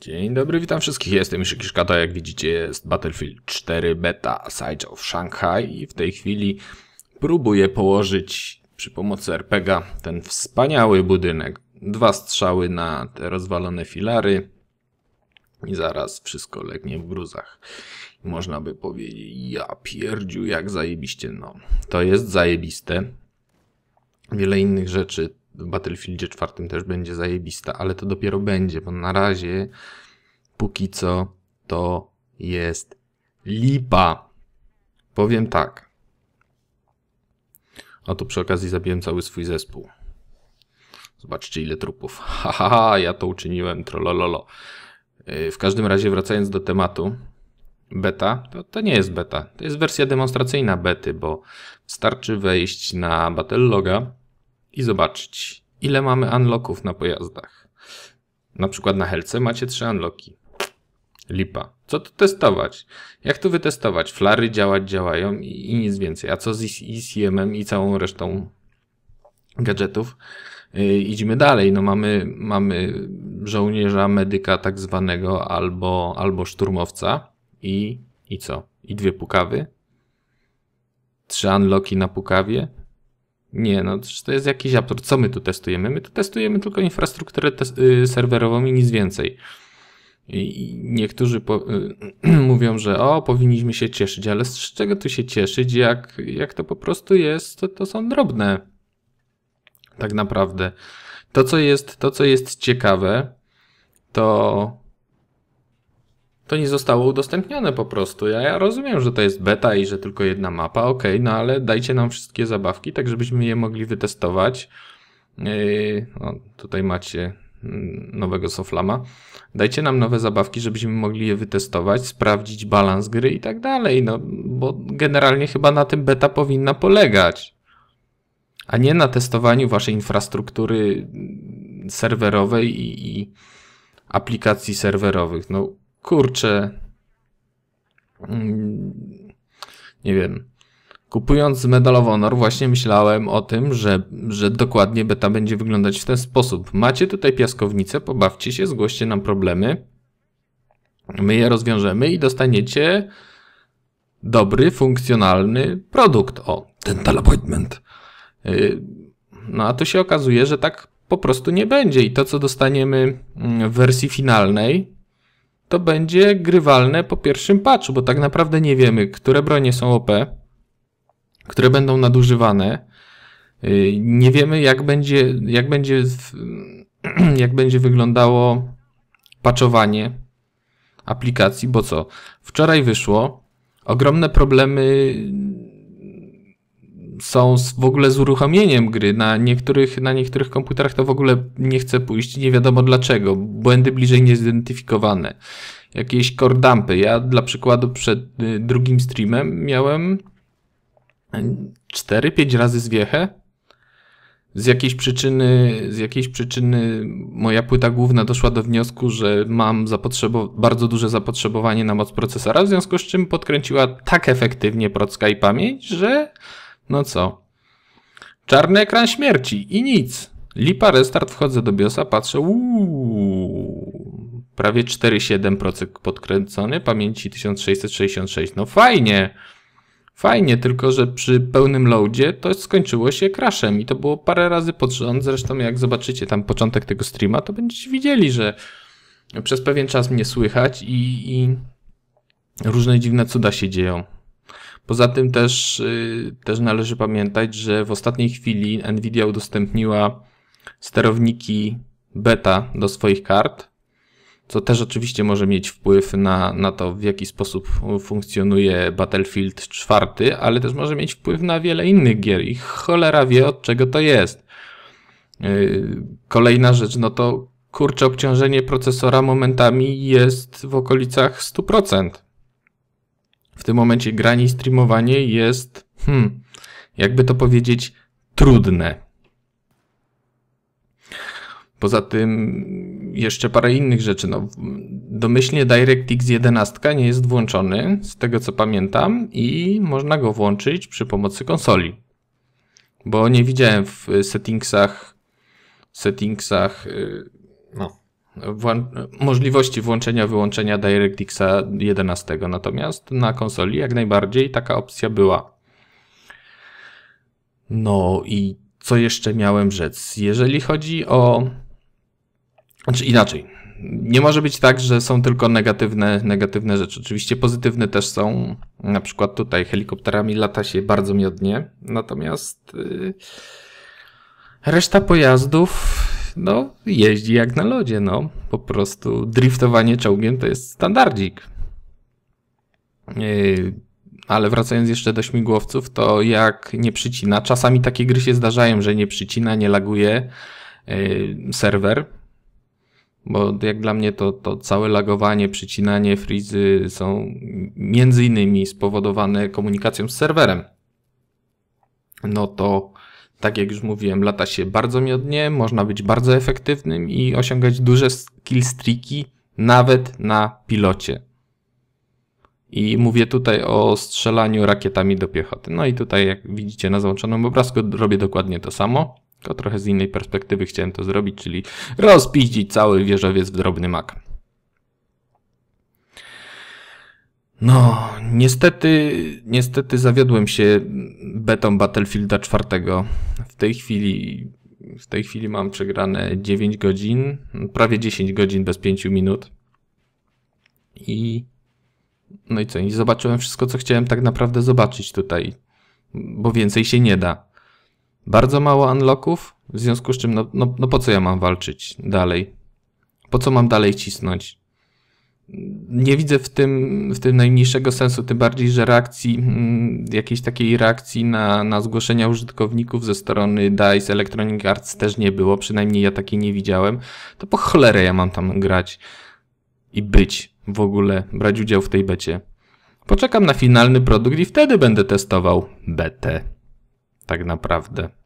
Dzień dobry, witam wszystkich. Jestem już Kiszkata. Jak widzicie, jest Battlefield 4 Beta Siege of Shanghai i w tej chwili próbuję położyć przy pomocy RPGa ten wspaniały budynek. Dwa strzały na te rozwalone filary i zaraz wszystko legnie w gruzach. Można by powiedzieć, ja pierdziu, jak zajebiście. No, to jest zajebiste. Wiele innych rzeczy w Battlefieldzie 4 też będzie zajebista, ale to dopiero będzie, bo na razie póki co to jest lipa. Powiem tak. O tu przy okazji zabiłem cały swój zespół. Zobaczcie ile trupów. Haha, ha, ha, ja to uczyniłem, trollololo. W każdym razie wracając do tematu, beta, to, to nie jest beta, to jest wersja demonstracyjna bety, bo wystarczy wejść na Battleloga i zobaczyć, ile mamy unlocków na pojazdach. Na przykład na Helce macie 3 unlocki. Lipa. Co tu testować? Jak tu wytestować? Flary działać działają i, i nic więcej. A co z ECM-em i całą resztą gadżetów? Yy, idźmy dalej. No mamy, mamy żołnierza, medyka tak zwanego albo, albo szturmowca i, i co? I dwie pukawy? Trzy unlocki na pukawie? Nie, no to jest jakiś absurd. Co my tu testujemy? My tu testujemy tylko infrastrukturę y, serwerową i nic więcej. I niektórzy po, y, mówią, że o, powinniśmy się cieszyć, ale z czego tu się cieszyć, jak, jak to po prostu jest, to, to są drobne. Tak naprawdę. To co, jest, to, co jest ciekawe, to to nie zostało udostępnione po prostu. Ja, ja rozumiem, że to jest beta i że tylko jedna mapa, ok, no ale dajcie nam wszystkie zabawki, tak żebyśmy je mogli wytestować. Yy, tutaj macie mm, nowego Soflama. Dajcie nam nowe zabawki, żebyśmy mogli je wytestować, sprawdzić balans gry i tak dalej, no bo generalnie chyba na tym beta powinna polegać. A nie na testowaniu waszej infrastruktury serwerowej i, i aplikacji serwerowych. No kurczę, mm, nie wiem. Kupując Medal of Honor właśnie myślałem o tym, że, że dokładnie beta będzie wyglądać w ten sposób. Macie tutaj piaskownicę, pobawcie się, zgłoście nam problemy. My je rozwiążemy i dostaniecie dobry, funkcjonalny produkt. O, dental appointment. Y, no a tu się okazuje, że tak po prostu nie będzie i to, co dostaniemy mm, w wersji finalnej, to będzie grywalne po pierwszym patchu, bo tak naprawdę nie wiemy, które bronie są OP, które będą nadużywane. Y, nie wiemy, jak będzie, jak będzie, jak będzie wyglądało patchowanie aplikacji, bo co? Wczoraj wyszło ogromne problemy są w ogóle z uruchomieniem gry. Na niektórych, na niektórych komputerach to w ogóle nie chce pójść, nie wiadomo dlaczego. Błędy bliżej niezidentyfikowane. Jakieś core dumpy. Ja dla przykładu przed y, drugim streamem miałem 4-5 razy zwiechę. Z jakiejś przyczyny, z jakiejś przyczyny moja płyta główna doszła do wniosku, że mam bardzo duże zapotrzebowanie na moc procesora, w związku z czym podkręciła tak efektywnie procka i pamięć, że no co? Czarny ekran śmierci i nic. Lipa restart, wchodzę do BIOSa, patrzę, uuu, prawie 4,7% podkręcony, pamięci 1666. No fajnie, fajnie, tylko że przy pełnym loadzie to skończyło się crashem i to było parę razy pod rząd. Zresztą jak zobaczycie tam początek tego streama, to będziecie widzieli, że przez pewien czas mnie słychać i, i różne dziwne cuda się dzieją. Poza tym też, y, też należy pamiętać, że w ostatniej chwili Nvidia udostępniła sterowniki beta do swoich kart, co też oczywiście może mieć wpływ na, na to, w jaki sposób funkcjonuje Battlefield 4, ale też może mieć wpływ na wiele innych gier i cholera wie od czego to jest. Y, kolejna rzecz, no to kurcze obciążenie procesora momentami jest w okolicach 100% w tym momencie granie i streamowanie jest, hmm, jakby to powiedzieć, trudne. Poza tym jeszcze parę innych rzeczy. No, domyślnie DirectX 11 nie jest włączony, z tego co pamiętam, i można go włączyć przy pomocy konsoli. bo nie widziałem w settingsach settingsach y, no, możliwości włączenia, wyłączenia DirectXa 11. Natomiast na konsoli jak najbardziej taka opcja była. No i co jeszcze miałem rzec? Jeżeli chodzi o. Znaczy inaczej. Nie może być tak, że są tylko negatywne, negatywne rzeczy. Oczywiście pozytywne też są. Na przykład tutaj helikopterami lata się bardzo miodnie. Natomiast yy, reszta pojazdów no, jeździ jak na lodzie, no. Po prostu driftowanie czołgiem to jest standardzik. Yy, ale wracając jeszcze do śmigłowców, to jak nie przycina, czasami takie gry się zdarzają, że nie przycina, nie laguje yy, serwer, bo jak dla mnie to, to całe lagowanie, przycinanie, frizy są między innymi spowodowane komunikacją z serwerem. No to tak jak już mówiłem, lata się bardzo miodnie, można być bardzo efektywnym i osiągać duże killstreaki nawet na pilocie. I mówię tutaj o strzelaniu rakietami do piechoty. No i tutaj, jak widzicie na załączonym obrazku, robię dokładnie to samo. Tylko trochę z innej perspektywy chciałem to zrobić, czyli rozpiździć cały wieżowiec w drobny mak. No, niestety, niestety zawiodłem się betą Battlefielda 4. Tej chwili, w tej chwili mam przegrane 9 godzin, prawie 10 godzin bez 5 minut. I no i co? I zobaczyłem wszystko, co chciałem tak naprawdę zobaczyć tutaj, bo więcej się nie da. Bardzo mało unlocków, w związku z czym, no, no, no po co ja mam walczyć dalej? Po co mam dalej cisnąć? Nie widzę w tym, w tym najmniejszego sensu, tym bardziej, że reakcji, mm, jakiejś takiej reakcji na, na zgłoszenia użytkowników ze strony DICE Electronic Arts też nie było, przynajmniej ja takiej nie widziałem. To po cholerę ja mam tam grać i być w ogóle, brać udział w tej becie. Poczekam na finalny produkt i wtedy będę testował betę. Tak naprawdę.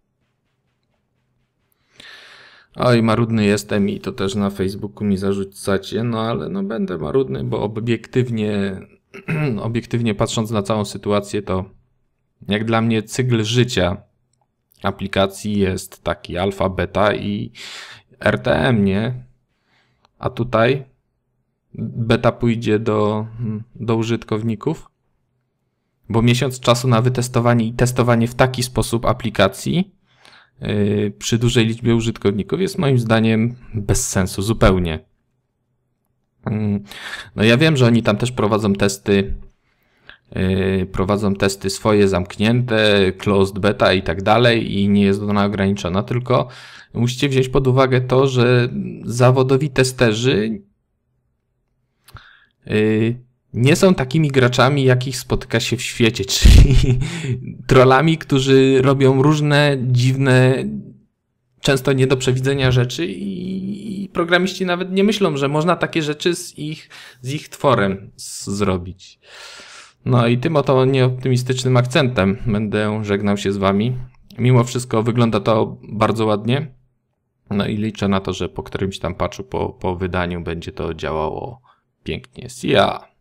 Oj, marudny jestem i to też na Facebooku mi zarzucacie, no ale no będę marudny, bo obiektywnie, obiektywnie patrząc na całą sytuację, to jak dla mnie cykl życia aplikacji jest taki alfa, beta i RTM, nie? A tutaj beta pójdzie do, do użytkowników, bo miesiąc czasu na wytestowanie i testowanie w taki sposób aplikacji przy dużej liczbie użytkowników jest moim zdaniem bez sensu zupełnie. Mm, no ja wiem, że oni tam też prowadzą testy, y, prowadzą testy swoje zamknięte, closed beta i tak dalej i nie jest ona ograniczona, tylko musicie wziąć pod uwagę to, że zawodowi testerzy y, nie są takimi graczami, jakich spotyka się w świecie, czyli trollami, którzy robią różne dziwne, często nie do przewidzenia rzeczy i programiści nawet nie myślą, że można takie rzeczy z ich, z ich tworem zrobić. No i tym oto nieoptymistycznym akcentem będę żegnał się z wami. Mimo wszystko wygląda to bardzo ładnie. No i liczę na to, że po którymś tam patchu, po, po wydaniu będzie to działało pięknie. See ya!